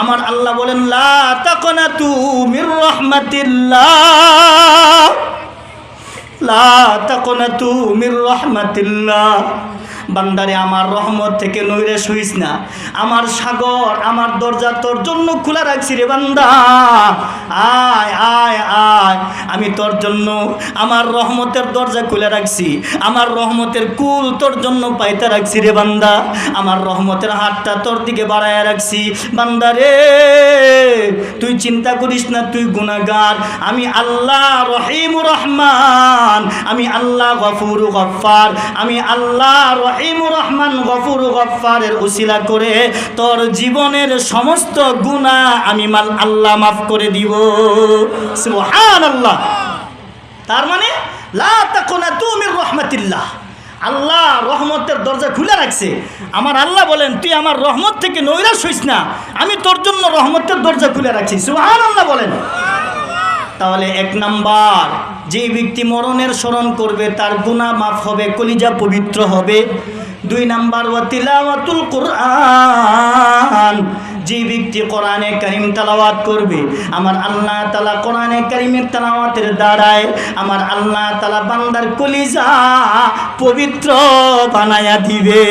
আমার আল্লাহ বলেন, লা তুমি তুমি লা রাহমাতিল্লাহ। বান্দারে, আমার রহমত থেকে নৈরে শুইস না। আমার সাগর, আমার দরজা তোর জন্য খোলা রাখছি রে বান্দা। আয় আয় তোর জন্য আমার রহমতের দরজা খুলে রাখছি, আমার রহমতের কুল তোর জন্য পাইতে রাখছি রে বান্দা। আমার রহমতের হাতটা তোর দিকে বাড়ায় রাখছি। বান্দা রে, তুই চিন্তা করিস না, তুই গুনাগার আমি আল্লাহ রহিম রহমান। আমি আল্লাহ গফুর গফার আমি আল্লাহ রহিম রহমান। গফুর গফারের উসিলা করে তোর জীবনের সমস্ত গুনাহ আমি মাল আল্লাহ মাফ করে দিব। সুবহান আল্লাহ তার মানে লা তাকুনা তুমির রহমাতিল্লাহ। আল্লাহ রহমতের দরজা খুলে রাখছে। আমার আল্লাহ বলেন, তুই আমার রহমত থেকে নৈরাশ হইস না। আমি তোর জন্য রহমতের দরজা খুলে রাখছি। সুহান আল্লাহ বলেন। তাহলে এক নাম্বার যে ব্যক্তি মরণের স্মরণ করবে, তার গুনাহ মাফ হবে, কলিজা পবিত্র হবে। দুই নাম্বার ওয়াতিলাওয়াতুল কোরআন যে ব্যক্তি কোরআনে করিম তালাওয়াত করবে, আমার আল্লাহ তালা কোরআনে করিমের তালাওয়াতের দ্বারায় আমার আল্লাহ তালা বান্দার কলিজা পবিত্র বানায়া দিবে।